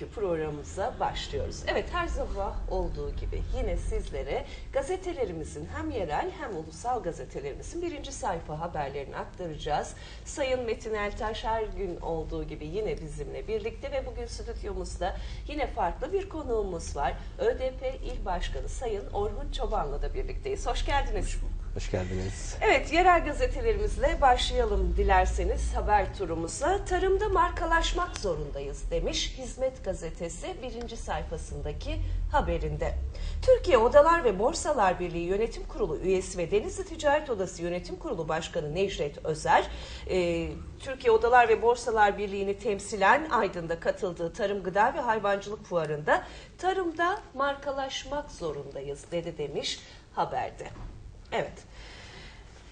bugünkü programımıza başlıyoruz. Evet her sabah olduğu gibi yine sizlere gazetelerimizin hem yerel hem ulusal gazetelerimizin birinci sayfa haberlerini aktaracağız. Sayın Metin Eltaş her gün olduğu gibi yine bizimle birlikte ve bugün stüdyomuzda yine farklı bir konuğumuz var. ÖDP İl Başkanı Sayın Orhun Çoban'la da birlikteyiz. Hoş geldiniz. Hoş geldiniz. Evet, yerel gazetelerimizle başlayalım dilerseniz haber turumuza. Tarımda markalaşmak zorundayız demiş Hizmet Gazetesi birinci sayfasındaki haberinde. Türkiye Odalar ve Borsalar Birliği Yönetim Kurulu üyesi ve Denizli Ticaret Odası Yönetim Kurulu Başkanı Necdet Özer, e, Türkiye Odalar ve Borsalar Birliği'ni temsilen Aydın'da katıldığı Tarım Gıda ve Hayvancılık Fuarı'nda tarımda markalaşmak zorundayız dedi demiş haberde. Evet.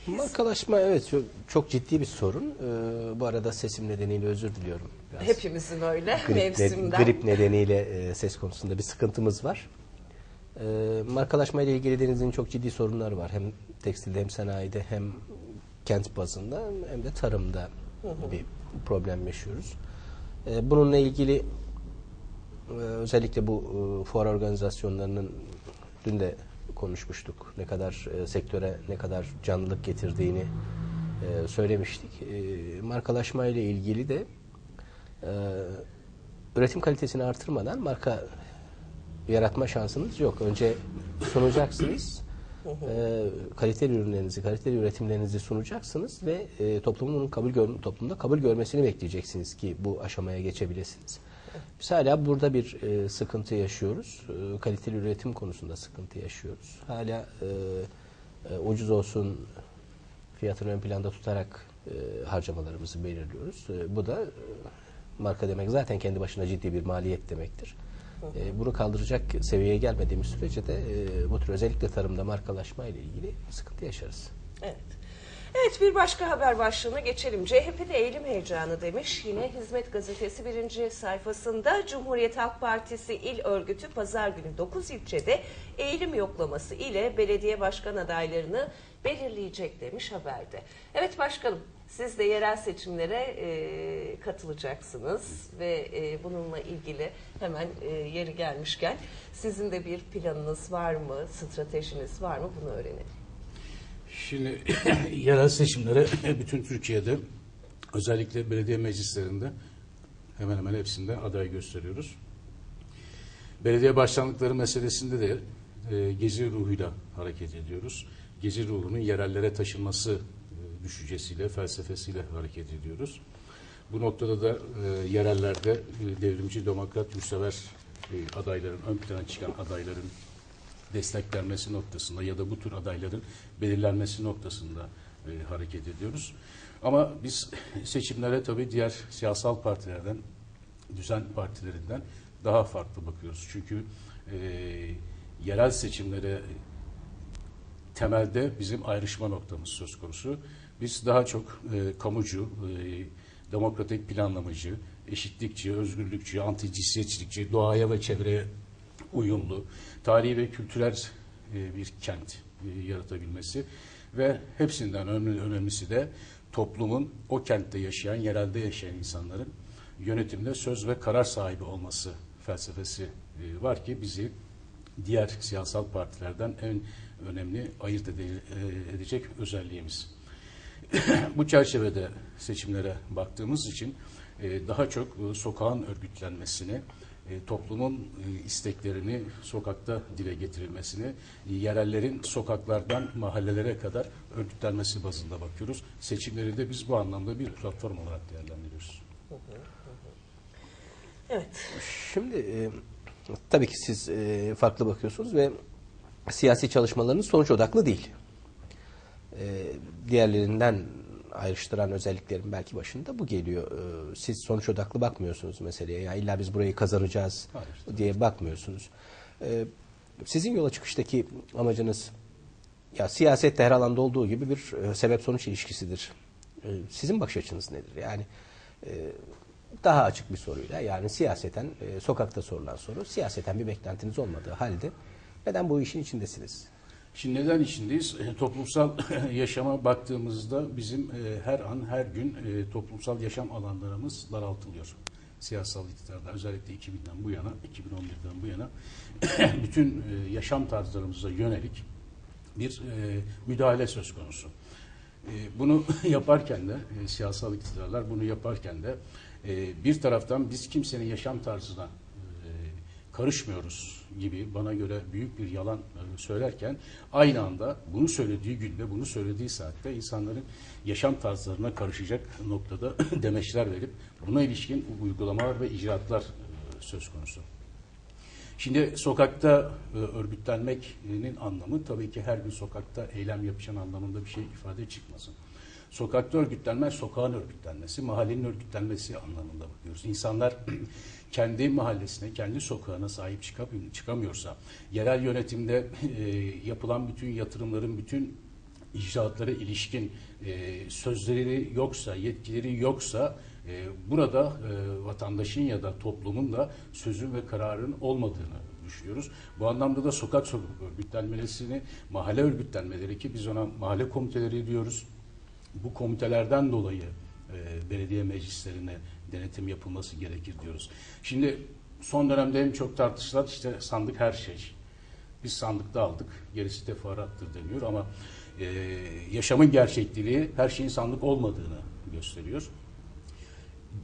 Markalaşma evet çok, çok ciddi bir sorun. Ee, bu arada sesim nedeniyle özür diliyorum. Biraz Hepimizin öyle grip, ne- mevsimden. grip nedeniyle e, ses konusunda bir sıkıntımız var. Ee, markalaşma ile ilgili denizin çok ciddi sorunları var. Hem tekstilde hem sanayide hem kent bazında hem de tarımda bir problem yaşıyoruz. Ee, bununla ilgili e, özellikle bu e, fuar organizasyonlarının dün de konuşmuştuk. Ne kadar e, sektöre ne kadar canlılık getirdiğini e, söylemiştik. E, markalaşma ile ilgili de e, üretim kalitesini artırmadan marka yaratma şansınız yok. Önce sunacaksınız. e, kaliteli ürünlerinizi, kaliteli üretimlerinizi sunacaksınız ve e, toplumun kabul gör, toplumda kabul görmesini bekleyeceksiniz ki bu aşamaya geçebilirsiniz. Biz hala burada bir e, sıkıntı yaşıyoruz. E, kaliteli üretim konusunda sıkıntı yaşıyoruz. Hala e, e, ucuz olsun fiyatını ön planda tutarak e, harcamalarımızı belirliyoruz. E, bu da e, marka demek zaten kendi başına ciddi bir maliyet demektir. E, bunu kaldıracak seviyeye gelmediğimiz sürece de e, bu tür özellikle tarımda markalaşma ile ilgili sıkıntı yaşarız. Evet. Evet bir başka haber başlığına geçelim. CHP'de eğilim heyecanı demiş. Yine Hizmet Gazetesi birinci sayfasında Cumhuriyet Halk Partisi İl Örgütü pazar günü 9 ilçede eğilim yoklaması ile belediye başkan adaylarını belirleyecek demiş haberde. Evet başkanım siz de yerel seçimlere e, katılacaksınız ve e, bununla ilgili hemen e, yeri gelmişken sizin de bir planınız var mı, stratejiniz var mı bunu öğrenelim. Şimdi yerel seçimlere bütün Türkiye'de özellikle belediye meclislerinde hemen hemen hepsinde aday gösteriyoruz. Belediye başkanlıkları meselesinde de e, gezi ruhuyla hareket ediyoruz. Gezi ruhunun yerellere taşınması e, düşüncesiyle, felsefesiyle hareket ediyoruz. Bu noktada da e, yerellerde e, devrimci, demokrat, yurtsever e, adayların, ön plana çıkan adayların desteklenmesi noktasında ya da bu tür adayların belirlenmesi noktasında e, hareket ediyoruz. Ama biz seçimlere tabii diğer siyasal partilerden, düzen partilerinden daha farklı bakıyoruz. Çünkü e, yerel seçimlere temelde bizim ayrışma noktamız söz konusu. Biz daha çok e, kamucu, e, demokratik planlamacı, eşitlikçi, özgürlükçü, anti-cinsiyetçilikçi, doğaya ve çevreye uyumlu, tarihi ve kültürel e, bir kent e, yaratabilmesi ve hepsinden önemli, önemlisi de toplumun o kentte yaşayan, yerelde yaşayan insanların yönetimde söz ve karar sahibi olması felsefesi e, var ki bizi diğer siyasal partilerden en önemli ayırt ede- edecek özelliğimiz. Bu çerçevede seçimlere baktığımız için daha çok sokağın örgütlenmesini, e, toplumun e, isteklerini sokakta dile getirilmesini, e, yerellerin sokaklardan mahallelere kadar örgütlenmesi bazında bakıyoruz. Seçimleri de biz bu anlamda bir platform olarak değerlendiriyoruz. Evet. Şimdi e, tabii ki siz e, farklı bakıyorsunuz ve siyasi çalışmalarınız sonuç odaklı değil. E, diğerlerinden ayrıştıran özelliklerin belki başında bu geliyor. E, siz sonuç odaklı bakmıyorsunuz meseleye. Ya illa biz burayı kazanacağız Hayır. diye bakmıyorsunuz. E, sizin yola çıkıştaki amacınız ya siyasette her alanda olduğu gibi bir e, sebep sonuç ilişkisidir. E, sizin bakış açınız nedir? Yani e, daha açık bir soruyla yani siyaseten e, sokakta sorulan soru siyaseten bir beklentiniz olmadığı halde neden bu işin içindesiniz? Şimdi neden içindeyiz? E, Toplumsal yaşama baktığımızda bizim e, her an her gün e, toplumsal yaşam alanlarımız daraltılıyor. Siyasal iktidarda özellikle 2000'den bu yana, 2011'den bu yana bütün e, yaşam tarzlarımıza yönelik bir e, müdahale söz konusu. E, Bunu yaparken de e, siyasal iktidarlar bunu yaparken de e, bir taraftan biz kimsenin yaşam tarzına e, karışmıyoruz gibi bana göre büyük bir yalan e, söylerken aynı anda bunu söylediği günde bunu söylediği saatte insanların yaşam tarzlarına karışacak noktada demeçler verip buna ilişkin uygulamalar ve icraatlar e, söz konusu. Şimdi sokakta e, örgütlenmenin anlamı tabii ki her gün sokakta eylem yapacağın anlamında bir şey ifade çıkmasın. Sokakta örgütlenme, sokağın örgütlenmesi, mahallenin örgütlenmesi anlamında bakıyoruz. İnsanlar kendi mahallesine, kendi sokağına sahip çıkam- çıkamıyorsa, yerel yönetimde e, yapılan bütün yatırımların, bütün icraatlara ilişkin e, sözleri yoksa, yetkileri yoksa e, burada e, vatandaşın ya da toplumun da sözün ve kararın olmadığını düşünüyoruz. Bu anlamda da sokak sokak örgütlenmesini, mahalle örgütlenmeleri ki biz ona mahalle komiteleri diyoruz. Bu komitelerden dolayı e, belediye meclislerine denetim yapılması gerekir diyoruz. Şimdi son dönemde en çok tartışılan işte sandık her şey. Biz sandıkta aldık, gerisi tefarattır deniyor ama e, yaşamın gerçekliği her şeyin sandık olmadığını gösteriyor.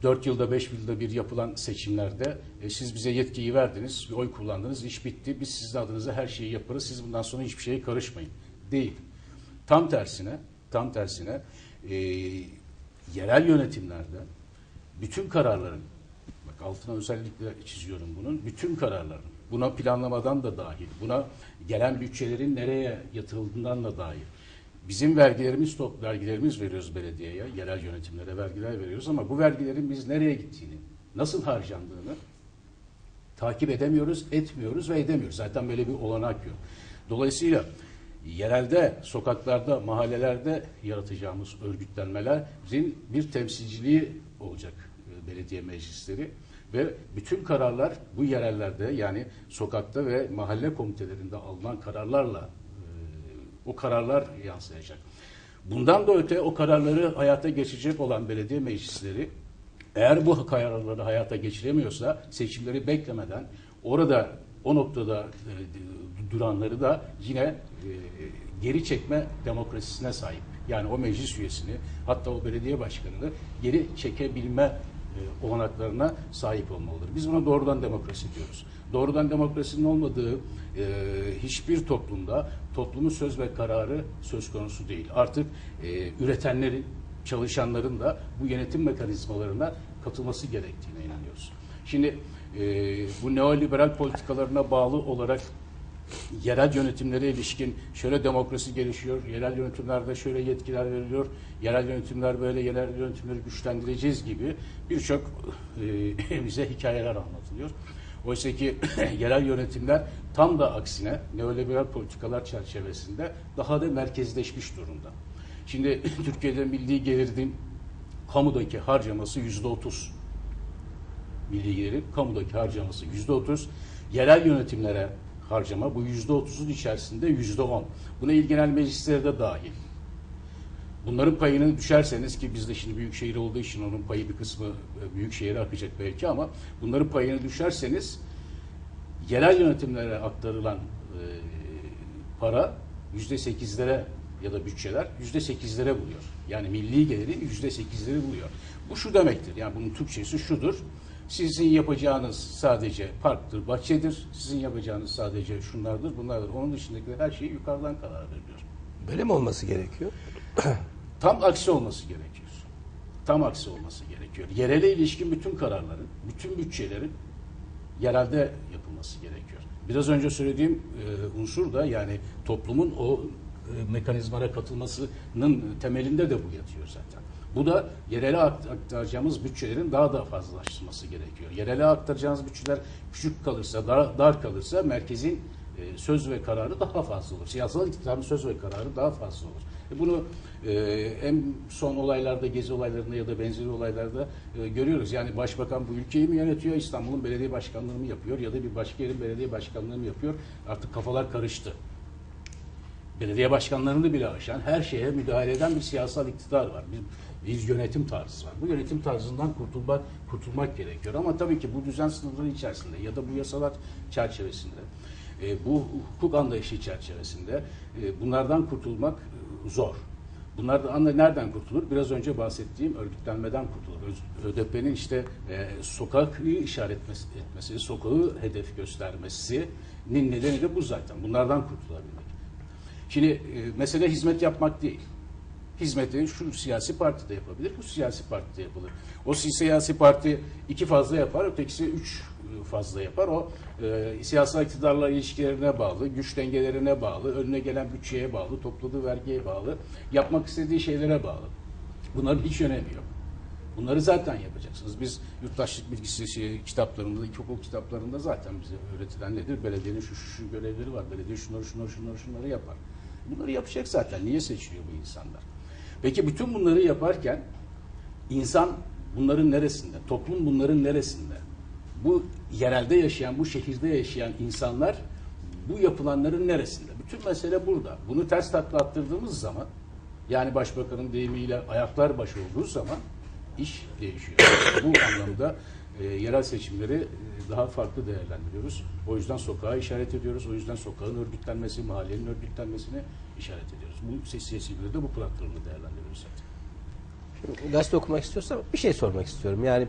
4 yılda 5 yılda bir yapılan seçimlerde e, siz bize yetkiyi verdiniz, bir oy kullandınız, iş bitti. Biz sizin adınıza her şeyi yaparız. Siz bundan sonra hiçbir şeye karışmayın. Değil. Tam tersine, tam tersine e, yerel yönetimlerde bütün kararların bak altına özellikle çiziyorum bunun. Bütün kararların buna planlamadan da dahil, buna gelen bütçelerin nereye yatırıldığından da dahil. Bizim vergilerimiz top vergilerimiz veriyoruz belediyeye, yerel yönetimlere vergiler veriyoruz ama bu vergilerin biz nereye gittiğini, nasıl harcandığını takip edemiyoruz, etmiyoruz ve edemiyoruz. Zaten böyle bir olanak yok. Dolayısıyla yerelde, sokaklarda, mahallelerde yaratacağımız örgütlenmelerin bir temsilciliği olacak e, belediye meclisleri ve bütün kararlar bu yerellerde yani sokakta ve mahalle komitelerinde alınan kararlarla e, o kararlar yansıyacak. Bundan da öte o kararları hayata geçirecek olan belediye meclisleri eğer bu kararları hayata geçiremiyorsa seçimleri beklemeden orada o noktada e, duranları da yine e, geri çekme demokrasisine sahip. Yani o meclis üyesini hatta o belediye başkanını geri çekebilme e, olanaklarına sahip olmalıdır. Biz buna doğrudan demokrasi diyoruz. Doğrudan demokrasinin olmadığı e, hiçbir toplumda toplumun söz ve kararı söz konusu değil. Artık e, üretenlerin, çalışanların da bu yönetim mekanizmalarına katılması gerektiğine inanıyoruz. Şimdi e, bu neoliberal politikalarına bağlı olarak yerel yönetimlere ilişkin şöyle demokrasi gelişiyor, yerel yönetimlerde şöyle yetkiler veriliyor, yerel yönetimler böyle yerel yönetimleri güçlendireceğiz gibi birçok e, bize hikayeler anlatılıyor. Oysa ki yerel yönetimler tam da aksine neoliberal politikalar çerçevesinde daha da merkezleşmiş durumda. Şimdi Türkiye'de milli gelirin kamudaki harcaması yüzde otuz. Milli gelirin kamudaki harcaması yüzde otuz. Yerel yönetimlere harcama bu yüzde otuzun içerisinde yüzde on. Buna il genel de dahil. Bunların payını düşerseniz ki bizde şimdi büyük şehir olduğu için onun payı bir kısmı e, büyük şehire akacak belki ama bunların payını düşerseniz yerel yönetimlere aktarılan e, para yüzde sekizlere ya da bütçeler yüzde sekizlere buluyor. Yani milli gelirin yüzde sekizleri buluyor. Bu şu demektir. Yani bunun Türkçesi şudur. Sizin yapacağınız sadece parktır, bahçedir. Sizin yapacağınız sadece şunlardır, bunlardır. Onun dışındakiler her şey yukarıdan karar veriliyor. Böyle mi olması gerekiyor? Tam aksi olması gerekiyor. Tam aksi olması gerekiyor. Yerele ilişkin bütün kararların, bütün bütçelerin yerelde yapılması gerekiyor. Biraz önce söylediğim e, unsur da yani toplumun o e, mekanizmara katılmasının temelinde de bu yatıyor zaten. Bu da yerele akt- aktaracağımız bütçelerin daha da fazlalaştırması gerekiyor. Yerele aktaracağımız bütçeler küçük kalırsa, dar, dar kalırsa merkezin e, söz ve kararı daha fazla olur. Siyasal iktidarın söz ve kararı daha fazla olur. E, bunu e, en son olaylarda, gezi olaylarında ya da benzeri olaylarda e, görüyoruz. Yani başbakan bu ülkeyi mi yönetiyor, İstanbul'un belediye başkanlığını mı yapıyor ya da bir başka yerin belediye başkanlığını mı yapıyor? Artık kafalar karıştı belediye başkanlarını bile aşan, her şeye müdahale eden bir siyasal iktidar var. Bir, bir yönetim tarzı var. Bu yönetim tarzından kurtulmak kurtulmak gerekiyor. Ama tabii ki bu düzen sınırları içerisinde ya da bu yasalar çerçevesinde, e, bu hukuk anlayışı çerçevesinde e, bunlardan kurtulmak e, zor. Bunlar da nereden kurtulur? Biraz önce bahsettiğim örgütlenmeden kurtulur. ÖDP'nin işte e, sokağı işaret etmesi, sokağı hedef göstermesinin nedeni de bu zaten. Bunlardan kurtulabilmek. Şimdi e, mesele hizmet yapmak değil. Hizmeti şu siyasi partide yapabilir, bu siyasi partide yapılır. O siyasi parti iki fazla yapar, ötekisi üç e, fazla yapar. O e, siyasal iktidarla ilişkilerine bağlı, güç dengelerine bağlı, önüne gelen bütçeye bağlı, topladığı vergiye bağlı, yapmak istediği şeylere bağlı. Bunların hiç önemi yok. Bunları zaten yapacaksınız. Biz yurttaşlık bilgisi şey, kitaplarında, ilkokul kitaplarında zaten bize öğretilen nedir? Belediyenin şu şu, şu görevleri var. Belediye şunları şunları şunları şunları yapar. Bunları yapacak zaten. Niye seçiliyor bu insanlar? Peki bütün bunları yaparken insan bunların neresinde? Toplum bunların neresinde? Bu yerelde yaşayan, bu şehirde yaşayan insanlar bu yapılanların neresinde? Bütün mesele burada. Bunu ters takla attırdığımız zaman yani başbakanın deyimiyle ayaklar başı olduğu zaman iş değişiyor. Bu anlamda e, yerel seçimleri e, daha farklı değerlendiriyoruz. O yüzden sokağa işaret ediyoruz. O yüzden sokağın örgütlenmesi, mahallenin örgütlenmesine işaret ediyoruz. Bu seçimleri de bu platformda değerlendiriyoruz zaten. Gazete okumak istiyorsam bir şey sormak istiyorum. Yani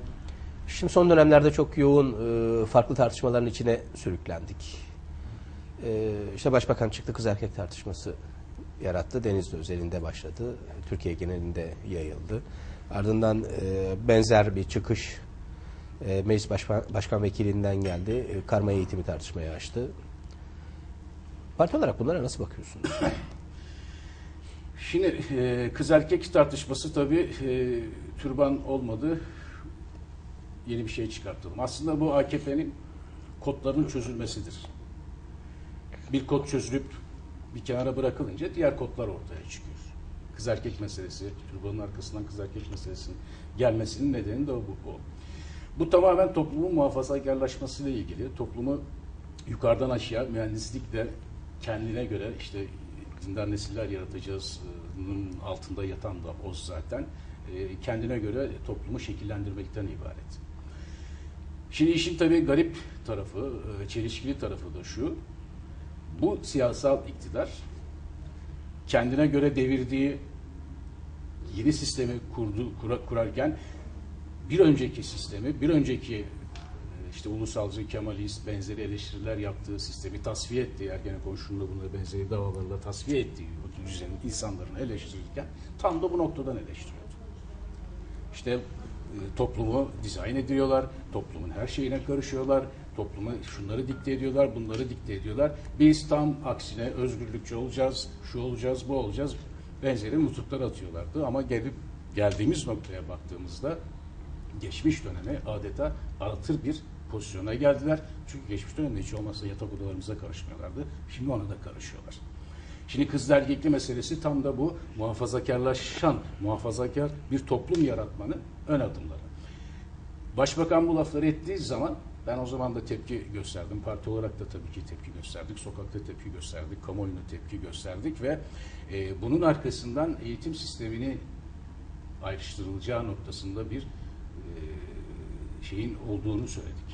şimdi son dönemlerde çok yoğun e, farklı tartışmaların içine sürüklendik. E, işte başbakan çıktı kız erkek tartışması yarattı. Denizli özelinde başladı. Türkiye genelinde yayıldı. Ardından e, benzer bir çıkış e, meclis başkan, başkan vekilinden geldi. E, karma eğitimi tartışmaya açtı. Parti olarak bunlara nasıl bakıyorsunuz? Şimdi e, kız erkek tartışması tabii e, türban olmadı. Yeni bir şey çıkartalım. Aslında bu AKP'nin kodlarının çözülmesidir. Bir kod çözülüp bir kenara bırakılınca diğer kodlar ortaya çıkıyor. Kız erkek meselesi, türbanın arkasından kız erkek meselesinin gelmesinin nedeni de bu. bu. Bu tamamen toplumun muhafazakarlaşmasıyla ilgili. Toplumu yukarıdan aşağı mühendislikle kendine göre işte dindar nesiller yaratacağızın altında yatan da o zaten e, kendine göre toplumu şekillendirmekten ibaret. Şimdi işin tabii garip tarafı, e, çelişkili tarafı da şu. Bu siyasal iktidar kendine göre devirdiği yeni sistemi kurdu kura- kurarken bir önceki sistemi, bir önceki e, işte ulusalcı, Kemalist benzeri eleştiriler yaptığı sistemi tasfiye etti. Ergenekon şununla buna benzeri davalarla tasfiye ettiği o düzenin insanların eleştirirken tam da bu noktadan eleştiriyordu. İşte e, toplumu dizayn ediyorlar, toplumun her şeyine karışıyorlar, topluma şunları dikte ediyorlar, bunları dikte ediyorlar. Biz tam aksine özgürlükçü olacağız, şu olacağız, bu olacağız benzeri nutuklar atıyorlardı. Ama gelip geldiğimiz noktaya baktığımızda geçmiş döneme adeta aratır bir pozisyona geldiler. Çünkü geçmiş dönemde hiç olmazsa yatak odalarımıza karışmıyorlardı. Şimdi ona da karışıyorlar. Şimdi kız erkekli meselesi tam da bu muhafazakarlaşan, muhafazakar bir toplum yaratmanın ön adımları. Başbakan bu lafları ettiği zaman ben o zaman da tepki gösterdim. Parti olarak da tabii ki tepki gösterdik. Sokakta tepki gösterdik. Kamuoyuna tepki gösterdik ve e, bunun arkasından eğitim sistemini ayrıştırılacağı noktasında bir e, şeyin olduğunu söyledik.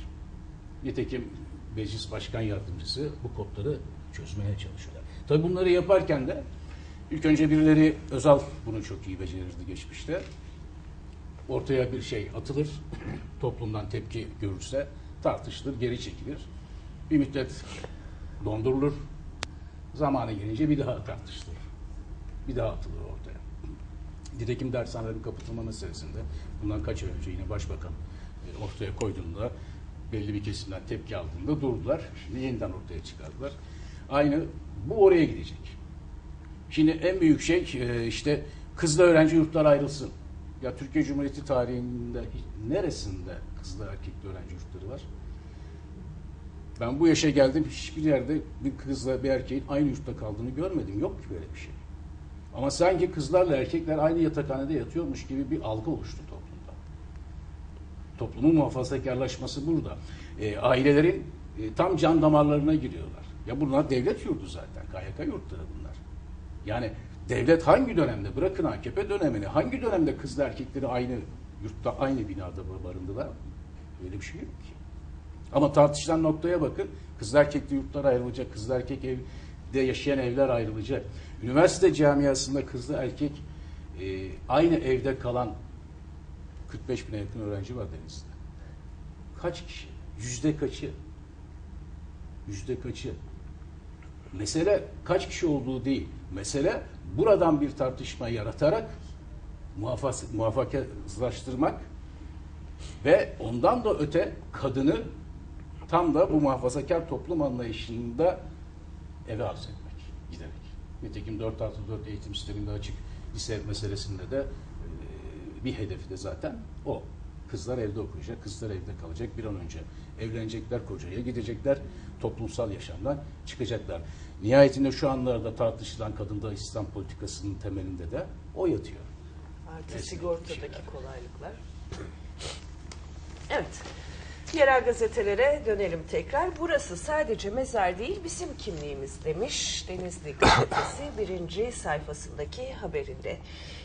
Nitekim meclis başkan yardımcısı bu kodları çözmeye çalışıyorlar. Tabii bunları yaparken de ilk önce birileri Özal bunu çok iyi becerirdi geçmişte. Ortaya bir şey atılır, toplumdan tepki görürse tartışılır, geri çekilir. Bir müddet dondurulur, zamanı gelince bir daha tartışılır. Bir daha atılır ortaya. Nitekim dershanelerin kapatılma meselesinde bundan kaç ay önce yine başbakan e, ortaya koyduğunda belli bir kesimden tepki aldığında durdular. Şimdi yeniden ortaya çıkardılar. Aynı bu oraya gidecek. Şimdi en büyük şey e, işte kızla öğrenci yurtlar ayrılsın. Ya Türkiye Cumhuriyeti tarihinde neresinde kızlı erkekli öğrenci yurtları var? Ben bu yaşa geldim hiçbir yerde bir kızla bir erkeğin aynı yurtta kaldığını görmedim. Yok ki böyle bir şey. Ama sanki kızlarla erkekler aynı yatakhanede yatıyormuş gibi bir algı oluştu toplumda. Toplumun muhafazakarlaşması burada. E, ailelerin e, tam can damarlarına giriyorlar. Ya bunlar devlet yurdu zaten. KYK yurtları bunlar. Yani devlet hangi dönemde bırakın AKP dönemini hangi dönemde kızla erkekleri aynı yurtta aynı binada barındılar? Öyle bir şey yok ki. Ama tartışılan noktaya bakın. Kızlı erkekli yurtlar ayrılacak. Kızlı erkek evde yaşayan evler ayrılacak. Üniversite camiasında kızlı erkek e, aynı evde kalan 45 bine yakın öğrenci var Denizli'de. Kaç kişi? Yüzde kaçı? Yüzde kaçı? Mesele kaç kişi olduğu değil. Mesele buradan bir tartışma yaratarak muhafaz, muhafazlaştırmak ve ondan da öte kadını tam da bu muhafazakar toplum anlayışında eve arz etmek, giderek. Nitekim 4 artı 4 eğitim sisteminde açık lise meselesinde de bir hedefi de zaten o. Kızlar evde okuyacak, kızlar evde kalacak. Bir an önce evlenecekler, kocaya gidecekler, toplumsal yaşamdan çıkacaklar. Nihayetinde şu anlarda tartışılan kadında İslam politikasının temelinde de o yatıyor. Artı sigortadaki kolaylıklar. Evet. Yerel gazetelere dönelim tekrar. Burası sadece mezar değil bizim kimliğimiz demiş Denizli gazetesi birinci sayfasındaki haberinde.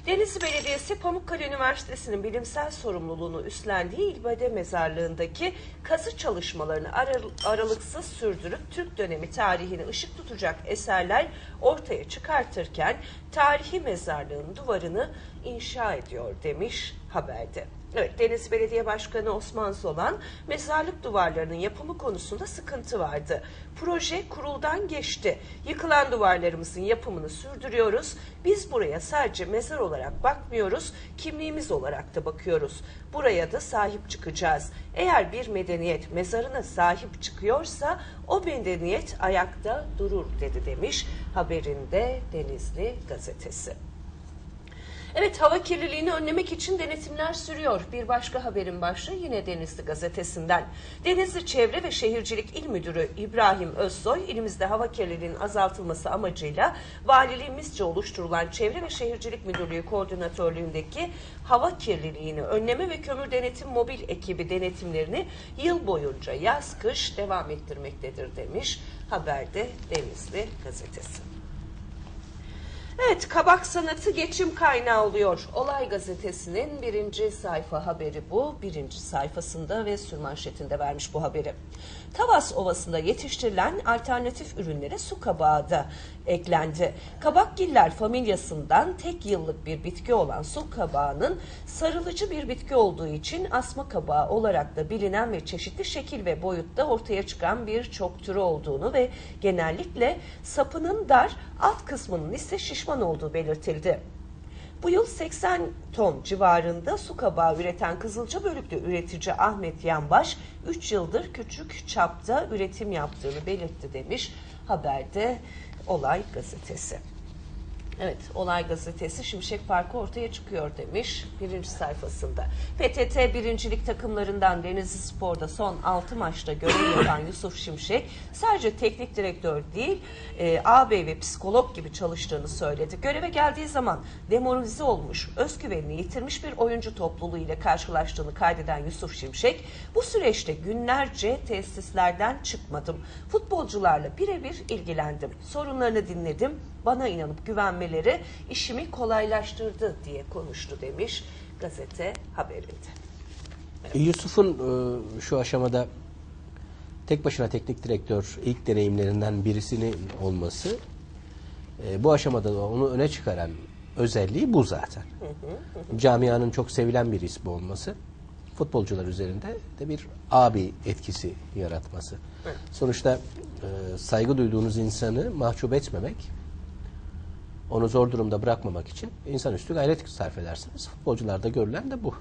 Denizli Belediyesi Pamukkale Üniversitesi'nin bilimsel sorumluluğunu üstlendiği İlbade Mezarlığı'ndaki kazı çalışmalarını aral- aralıksız sürdürüp Türk dönemi tarihini ışık tutacak eserler ortaya çıkartırken tarihi mezarlığın duvarını inşa ediyor demiş haberde. Evet, Deniz Belediye Başkanı Osman Solan, mezarlık duvarlarının yapımı konusunda sıkıntı vardı. Proje kuruldan geçti. Yıkılan duvarlarımızın yapımını sürdürüyoruz. Biz buraya sadece mezar olarak bakmıyoruz, kimliğimiz olarak da bakıyoruz. Buraya da sahip çıkacağız. Eğer bir medeniyet mezarına sahip çıkıyorsa o medeniyet ayakta durur dedi demiş haberinde Denizli gazetesi. Evet hava kirliliğini önlemek için denetimler sürüyor. Bir başka haberin başlığı yine Denizli gazetesinden. Denizli Çevre ve Şehircilik İl Müdürü İbrahim Özsoy ilimizde hava kirliliğinin azaltılması amacıyla valiliğimizce oluşturulan Çevre ve Şehircilik Müdürlüğü koordinatörlüğündeki hava kirliliğini önleme ve kömür denetim mobil ekibi denetimlerini yıl boyunca yaz kış devam ettirmektedir demiş haberde Denizli gazetesi. Evet, kabak sanatı geçim kaynağı oluyor. Olay gazetesinin birinci sayfa haberi bu. Birinci sayfasında ve sürmanşetinde vermiş bu haberi. Tavas Ovası'nda yetiştirilen alternatif ürünlere su kabağı da eklendi. Kabakgiller familyasından tek yıllık bir bitki olan su kabağının sarılıcı bir bitki olduğu için asma kabağı olarak da bilinen ve çeşitli şekil ve boyutta ortaya çıkan birçok türü olduğunu ve genellikle sapının dar, alt kısmının ise şişman olduğu belirtildi. Bu yıl 80 ton civarında su kabağı üreten Kızılca Bölüklü üretici Ahmet Yanbaş 3 yıldır küçük çapta üretim yaptığını belirtti demiş haberde Olay gazetesi. Evet, Olay Gazetesi Şimşek Parkı ortaya çıkıyor demiş birinci sayfasında. PTT birincilik takımlarından Denizli Spor'da son 6 maçta görev yapan Yusuf Şimşek sadece teknik direktör değil, e, ağabey ve psikolog gibi çalıştığını söyledi. Göreve geldiği zaman demoralize olmuş, özgüvenini yitirmiş bir oyuncu topluluğu ile karşılaştığını kaydeden Yusuf Şimşek, bu süreçte günlerce tesislerden çıkmadım. Futbolcularla birebir ilgilendim. Sorunlarını dinledim. Bana inanıp güvenmeleri işimi kolaylaştırdı diye konuştu demiş gazete haberinde. Yusuf'un e, şu aşamada tek başına teknik direktör ilk deneyimlerinden birisinin olması e, bu aşamada da onu öne çıkaran özelliği bu zaten. Camianın çok sevilen bir ismi olması futbolcular üzerinde de bir abi etkisi yaratması. Sonuçta e, saygı duyduğunuz insanı mahcup etmemek onu zor durumda bırakmamak için insanüstü gayret sarf edersiniz. Futbolcularda görülen de bu.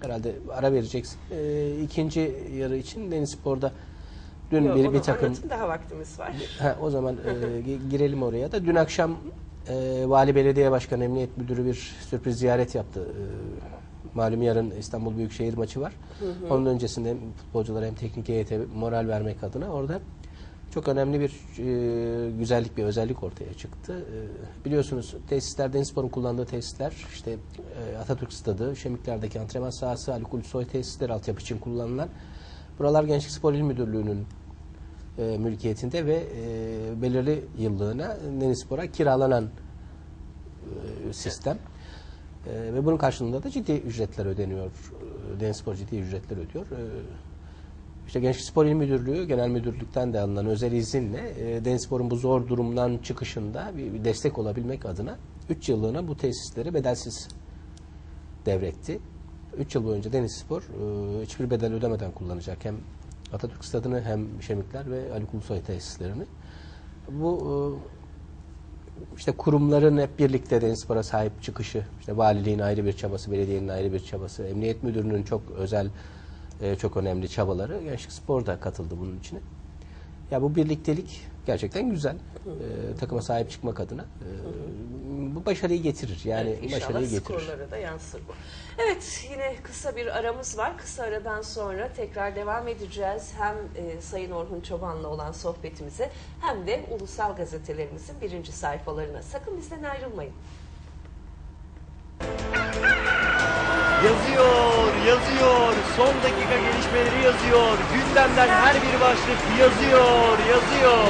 Herhalde ara vereceksin. E, ikinci yarı için Deniz Spor'da dün Yok, bir, bir takım daha vaktimiz var. Ha, o zaman e, gi- girelim oraya da. Dün akşam e, Vali Belediye Başkanı Emniyet Müdürü bir sürpriz ziyaret yaptı Malum yarın İstanbul Büyükşehir maçı var. Onun öncesinde futbolculara hem teknik heyete moral vermek adına orada çok önemli bir e, güzellik, bir özellik ortaya çıktı. E, biliyorsunuz tesisler, Denizspor'un kullandığı tesisler, işte e, Atatürk Stadı, Şemikler'deki antrenman sahası, Ali Kuluç Soy tesisleri altyapı için kullanılan. Buralar Gençlik Spor İl Müdürlüğü'nün e, mülkiyetinde ve e, belirli yıllığına Denizspor'a kiralanan e, sistem. E, ve bunun karşılığında da ciddi ücretler ödeniyor. Denizspor ciddi ücretler ödüyor. E, işte Gençlik Spor İl Müdürlüğü, Genel Müdürlük'ten de alınan özel izinle e, Denizspor'un bu zor durumdan çıkışında bir, bir destek olabilmek adına 3 yıllığına bu tesisleri bedelsiz devretti. 3 yıl boyunca Denizspor e, hiçbir bedel ödemeden kullanacak. Hem Atatürk Stadı'nı hem Şemikler ve Ali Kulusoy tesislerini. Bu e, işte kurumların hep birlikte Denizspor'a sahip çıkışı, işte valiliğin ayrı bir çabası, belediyenin ayrı bir çabası, emniyet müdürünün çok özel, e, çok önemli çabaları. Gençlik Spor da katıldı bunun içine. Ya bu birliktelik gerçekten güzel. E, takıma sahip çıkmak adına. E, bu başarıyı getirir. Yani Evet, başarıyı getirir. skorlara da yansır bu. Evet yine kısa bir aramız var. Kısa aradan sonra tekrar devam edeceğiz. Hem e, Sayın Orhun Çoban'la olan sohbetimize hem de ulusal gazetelerimizin birinci sayfalarına. Sakın bizden ayrılmayın. Yazıyor, yazıyor. Son dakika gelişmeleri yazıyor. Gündemden her bir başlık yazıyor, yazıyor.